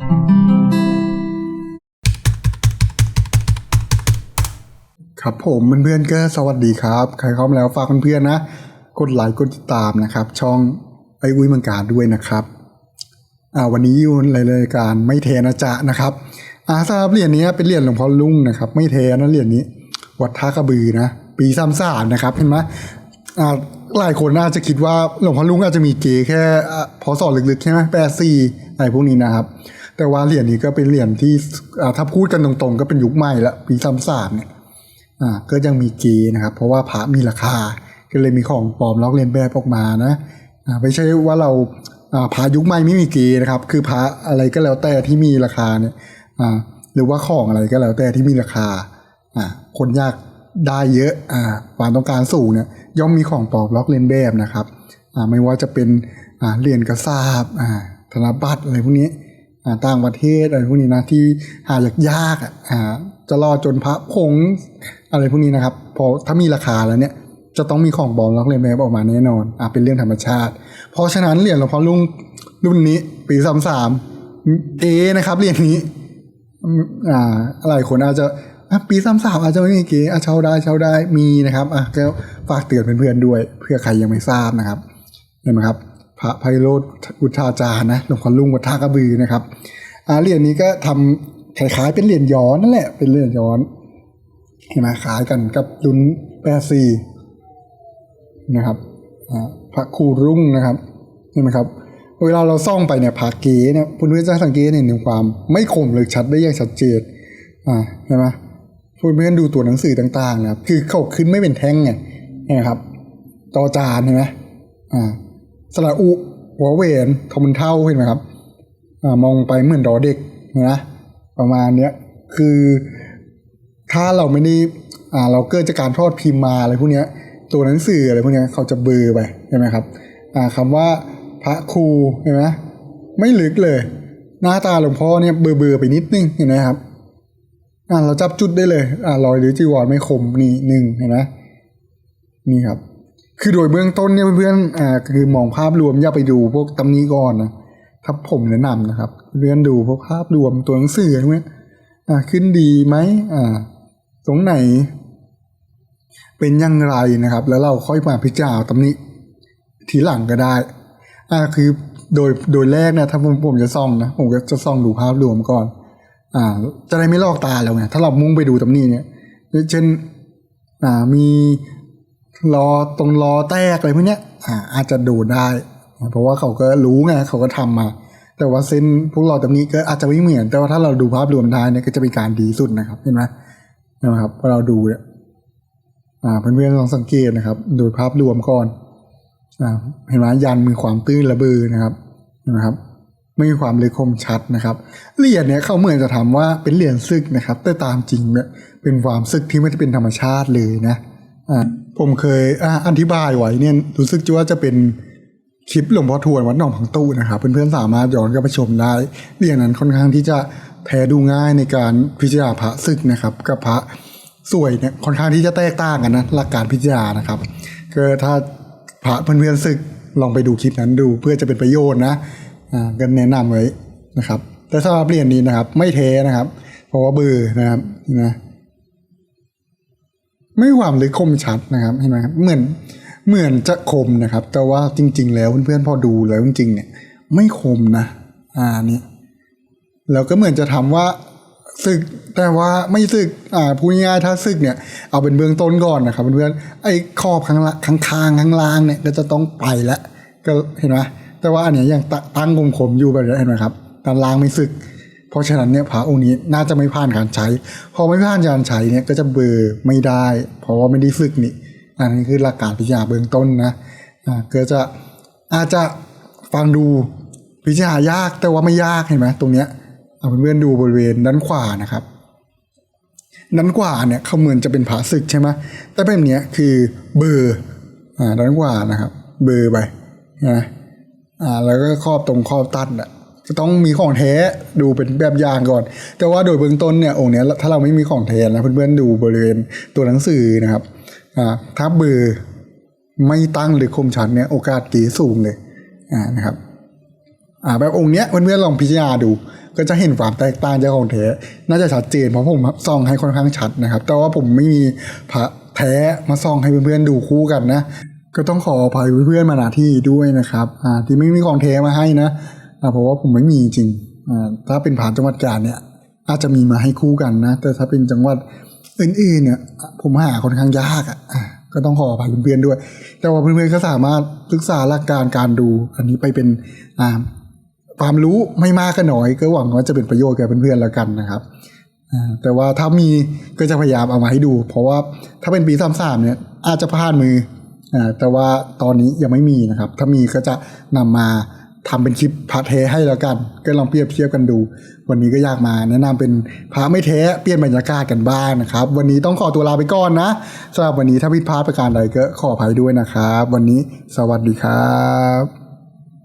ครับผมเพื่อนๆก็สวัสดีครับ ใครเข้ามาแล้วฝากเพื่อนๆนะ กดไลค์กดติดตามนะครับ ช่องไออุ้ยมังการด้วยนะครับอ่าวันนี้อยู่ในรายการไม่เทนะจ๊ะนะครับอาสำหรับเหรียญนี้เป็นเหรียญหลวงพ่อลุงนะครับ ไม่เทนะเหรียญนี้ วัดท่ากระบือนะ ปีสามสามนะครับเห็นไหมอ่าหลายคนน่าจะคิดว่าหลวงพ่อลุงอาจจะมีเก๋แค่พอ่าพศลึกๆใช่ไหมแปดสี่อะไรพวกนี้นะครับ แต่ว่าเหรียญนี้ก็เป็นเหรียญที่ถ้าพูดกันตรงๆ ก็เป็นยุคใหม่ละปีสามสามเนี่ยก็ยังมีเกนะครับ เพราะว่าพระมีราคาก็เลยมีของปลอมลอกเลียนแบบออกมานะไม่ใช่ว่าเราอ่าพระยุคใหม่ไม่มีเกนะครับ คือพระอะไรก็แล้วแต่ที่มีราคาเนี่ยหรือว่าของอะไรก็แล้วแต่ที่มีราคาคนยากได้เยอะอ่าความต้องการสูงเนี่ยย่อมมีของปลอมลอกเลียนแบบนะครับไม่ว่าจะเป็นเหรียญกระสาบอ่าธนบัตรอะไรพวกนี้ ต่างประเทศอะไรพวกนี้นะที่หายากยากอะจะรอจนพระผงอะไรพวกนี้นะครับ พอถ้ามีราคาแล้วเนี่ยจะต้องมีของบอมล็อกเลนแบบออกมาแน่นอนอ่าเป็นเรื่องธรรมชาติ เพราะฉะนั้นเหรียญหลวงพ่อลุงรุ่นนี้ปีสามสามเอนะครับเหรียญนี้อ่าหลายคนอาจจะอะปีสามสามอาจจะไม่มีเก๋อะเช่าได้เช่าได้มีนะครับอะก็ฝากเตือนเพื่อนๆด้วย เพื่อใครยังไม่ทราบนะครับเห็นไหมครับ พระไพโรธอุทาจาร์นะหลวงพ่อลุงวัดท่ากระบือนะครับอาเหรียญนี้ก็ทำคล้ายๆเป็นเหรียญย้อนนั่นแหละเป็นเหรียญย้อนเห็นไหมขายกันกับรุ่นแปดซีนะครับพระครูรุ่งนะครับเห็นไหมครับเวลาเราส่องไปเนี่ยพระเก๋เนี่ยคุณเพื่อนจะสังเกตเห็นถึงความ ไม่คมเลยชัดได้อย่างชัดเจนอ่าเห็นไหมคุณเพื่อนดูตัวหนังสือต่างๆนะครับคือเขาขึ้นไม่เป็นแท่งไงนไหมครับจอจานเห็นไหมอ่า สระอุหัวเวนทมันเท่าเห็นไหมครับอมองไปเหมือนดอเด็กนะประมาณเนี้ยคือถ้าเราไม่ได้อ่าเราเกิดจากการทอดพิมพ์มาอะไรพวกเนี้ย ตัวหนังสืออะไรพวกเนี้ยเขาจะเบลอไปใช่ไหมครับอ่าคำว่าพระครูเห็นไหมไม่ลึกเลย หน้าตาหลวงพ่อเนี่ยเบลอๆไปนิดนึงเห็นไหมครับอ่าเราจับจุดได้เลยอ่ารอยหรือจีวรไม่คมนี่หนึ่งเห็นไหมนี่ครับ คือโดยเบื้องต้นเนี่ยเพื่อนๆอ่าคือมองภาพรวมอย่าไปดูพวกตำหนี้ก่อนนะถ้าผมแนะนำนะครับเพื่อนดูพวกภาพรวมตัวหนังสือพวกเนี้ยอ่าขึ้นดีไหมอ่า ตรงไหน เป็นยังไรนะครับ แล้วเราค่อยมาพิจารณาตำหนี้ทีหลังก็ได้ อ่าคือโดยโดยแรกเนี่ยถ้าผมผมจะส่องนะผมก็จะส่องดูภาพรวมก่อน อ่า จะได้ไม่ลอกตาเราไงถ้าเรามุ่งไปดูตำหนี้เนี่ยเช่นอ่ามี ล้อตรงล้อแตกอะไรพวกเนี้ยอ่าอาจจะดูได้ เพราะว่าเขาก็รู้ไงเขาก็ทำมา แต่ว่าเส้นพวกเราตรงนี้ก็อาจจะไม่เหมือน แต่ว่าถ้าเราดูภาพรวมได้เนี่ยก็จะเป็นการดีสุดนะครับเห็นไหมนไหมครับพอเราดูเนี่ยอ่าเพื่อนๆลองสังเกตนะครับดูภาพรวมก่อนอ่าเห็นไหมยันมีความตื้นระเบือนะครับเห็นไหมครับไม่มีความเลยคมชัดนะครับเหรียญเนี่ยเขาเหมือนจะทำว่าเป็นเหรียญซึกนะครับ แต่ตามจริงเนี่ยเป็นความซึกที่ไม่ได้เป็นธรรมชาติเลยนะ ผมเคยออธิบายไว้เนี่ยรู้สึกว่าจะเป็นคลิปหลวงพ่อทวนวัดหนองพังตู้นะครับเพื่อนๆสามารถย้อนกลับไปชมได้เหรียญนั้นค่อนข้างที่จะแท้ดูง่ายในการพิจารณาพระซึกนะครับ กับพระสวยเนี่ยค่อนข้างที่จะแตกต่างกันนะหลักการพิจารณานะครับก็ถ้าพระเพื่อนๆซึกลองไปดูคลิปนั้นดูเพื่อจะเป็นประโยชน์นะอ่าก็แนะนำไว้นะครับ แต่สำหรับเหรียญนี้นะครับ ไม่เทนะครับ เพราะว่าเบอร์นะครับนะ ไม่หวามหรือคมชัดนะครับเห็นไหมครับเหมือนเหมือนจะคมนะครับ แต่ว่าจริง ๆ แล้วเพื่อนๆพอดูแล้วจริงๆเนี่ย ไม่คมนะ อ่านี่แล้วก็เหมือนจะทำว่าศึกแต่ว่าไม่ศึกอ่าพูดง่ายๆถ้าศึกเนี่ยเอาเป็นเบื้องต้นก่อนนะครับเพื่อนๆไอ้ขอบข้างละข้างคางข้างล่างเนี่ยก็จะต้องไปแล้วก็เห็นไหมแต่ว่าอันเนี้ยยังตตั้งคมๆอยู่แบบนี้เห็นไหมครับด้านล่างไม่ศึก เพราะฉะนั้นเนี่ยพระองค์นี้น่าจะไม่ผ่านการใช้ พอไม่ผ่านการใช้เนี่ยก็จะเบอร์ไม่ได้ เพราะว่าไม่ได้ฝึกนี่อันนี้คือหลักการพิจารณาเบื้องต้นนะอ่าก็จะอาจจะฟังดูพิจารณายากแต่ว่าไม่ยากเห็นไหมตรงเนี้ยเอาเพื่อนๆดูบริเวณด้านขวานะครับด้านขวาเนี่ยเขาเหมือนจะเป็นผาศึกใช่ไหมแต่แบบเนี้ยคือเบอร์อ่าด้านขวานะครับ เบอร์ไปนะอ่าแล้วก็ครอบตรงครอบตัดอะ จะต้องมีของแท้ดูเป็นแบบอย่างก่อน แต่ว่าโดยเบื้องต้นเนี่ยองค์เนี้ยถ้าเราไม่มีของแท้นะเพื่อนๆดูบริเวณตัวหนังสือนะครับอ่าถ้าเบอร์ไม่ตั้งหรือคมชัดเนี่ยโอกาสตีสูงเลยอ่านะครับอ่าแบบองค์เนี้ยเพื่อนๆลองพิจารณาดู ก็จะเห็นความแตกต่างจากของแท้น่าจะชัดเจนเพราะผมส่องให้ค่อนข้างชัดนะครับ แต่ว่าผมไม่มีพระแท้มาส่องให้เพื่อนๆดูคู่กันนะก็ต้องขออภัยเพื่อนๆมาณที่ด้วยนะครับอ่าที่ไม่มีของแท้มาให้นะ เพราะว่าผมไม่มีจริงอถ้าเป็นผ่านจังหวัดกาญเนี่ย อาจจะมีมาให้คู่กันนะ แต่ถ้าเป็นจังหวัดอื่นๆเนี่ย ผมหาค่อนข้างยากอะก็ต้องขออภัยเพื่อนๆด้วย แต่ว่าเพื่อนๆก็สามารถศึกษาหลักการการดู อันนี้ไปเป็นความรู้ไม่มากก็น้อย ก็หวังว่าจะเป็นประโยชน์แก่เพื่อนๆแล้วกันนะครับแต่ว่าถ้ามีก็จะพยายามเอามาให้ดู เพราะว่าถ้าเป็นปีสามสามเนี่ยอาจจะพลาดมือแต่ว่าตอนนี้ยังไม่มีนะครับ ถ้ามีก็จะนำมา ทำเป็นคลิปพระเทให้แล้วกัน ก็ลองเปรียบเทียบกันดู วันนี้ก็อยากมาแนะนำเป็นพระไม่เทเปลี่ยนบรรยากาศกันบ้างนะครับ วันนี้ต้องขอตัวลาไปก่อนนะสำหรับวันนี้ถ้าผิดพลาดประการใดก็ขออภัยด้วยนะครับ วันนี้สวัสดีครับ